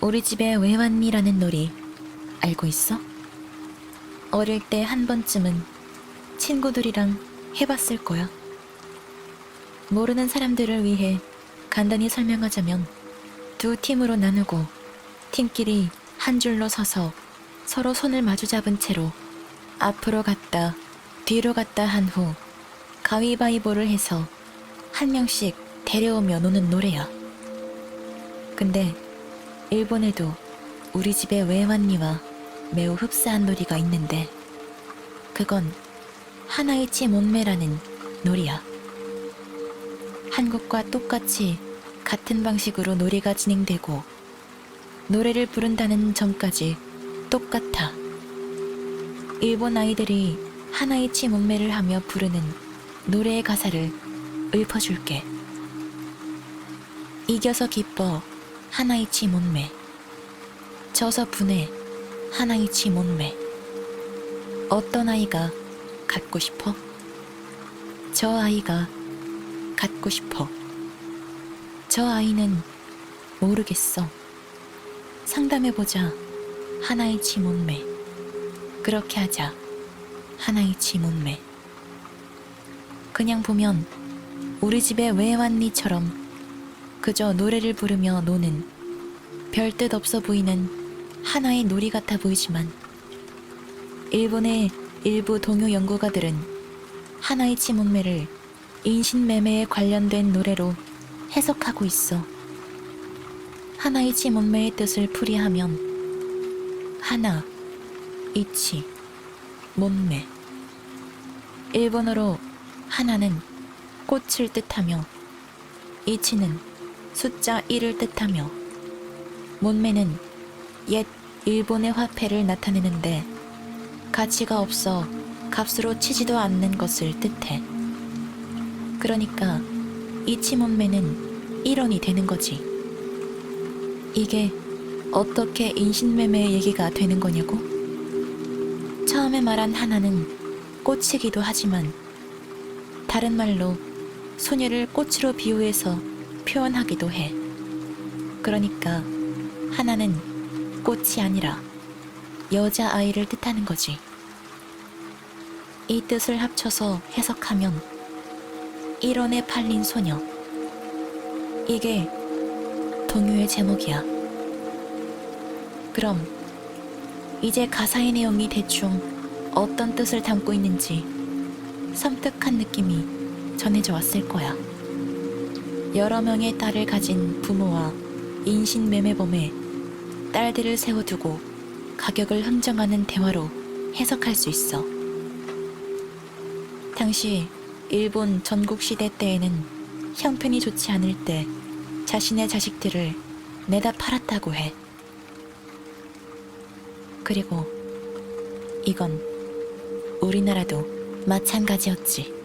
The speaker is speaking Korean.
우리 집에 왜 왔니라는 놀이 알고 있어? 어릴 때 한 번쯤은 친구들이랑 해봤을 거야. 모르는 사람들을 위해 간단히 설명하자면 두 팀으로 나누고 팀끼리 한 줄로 서서 서로 손을 마주 잡은 채로 앞으로 갔다 뒤로 갔다 한 후 가위바위보를 해서 한 명씩 데려오며 노는 노래야. 근데 일본에도 우리 왜 왔니와 매우 흡사한 놀이가 있는데 그건 하나이치 몸매라는 놀이야. 한국과 똑같이 같은 방식으로 놀이가 진행되고 노래를 부른다는 점까지 똑같아. 일본 아이들이 하나이치 몸매를 하며 부르는 노래의 가사를 읊어줄게. 이겨서 기뻐 하나이치 몸매. 져서 분해 하나이치 몸매. 어떤 아이가 갖고 싶어? 저 아이가 갖고 싶어. 저 아이는 모르겠어. 상담해보자. 하나이치 몸매. 그렇게 하자. 하나이치 몸매. 그냥 보면 우리 집에 왜 왔니처럼 그저 노래를 부르며 노는 별 뜻 없어 보이는 하나의 놀이 같아 보이지만 일본의 일부 동요 연구가들은 하나이치 몸매를 인신매매에 관련된 노래로 해석하고 있어. 하나이치 몸매의 뜻을 풀이하면 하나, 이치, 몸매. 일본어로 하나는 꽃을 뜻하며 이치는 숫자 1을 뜻하며 몸매는 옛 일본의 화폐를 나타내는데 가치가 없어 값으로 치지도 않는 것을 뜻해. 그러니까 이치 몸매는 1원이 되는 거지. 이게 어떻게 인신매매의 얘기가 되는 거냐고? 처음에 말한 하나는 꽃이기도 하지만 다른 말로 소녀를 꽃으로 비유해서 표현하기도 해. 그러니까 하나는 꽃이 아니라 여자아이를 뜻하는 거지. 이 뜻을 합쳐서 해석하면 일원에 팔린 소녀. 이게 동요의 제목이야. 그럼 이제 가사의 내용이 대충 어떤 뜻을 담고 있는지 섬뜩한 느낌이 전해져 왔을 거야. 여러 명의 딸을 가진 부모와 인신매매범에 딸들을 세워두고 가격을 흥정하는 대화로 해석할 수 있어. 당시 일본 전국시대 때에는 형편이 좋지 않을 때 자신의 자식들을 내다 팔았다고 해. 그리고 이건 우리나라도 마찬가지였지.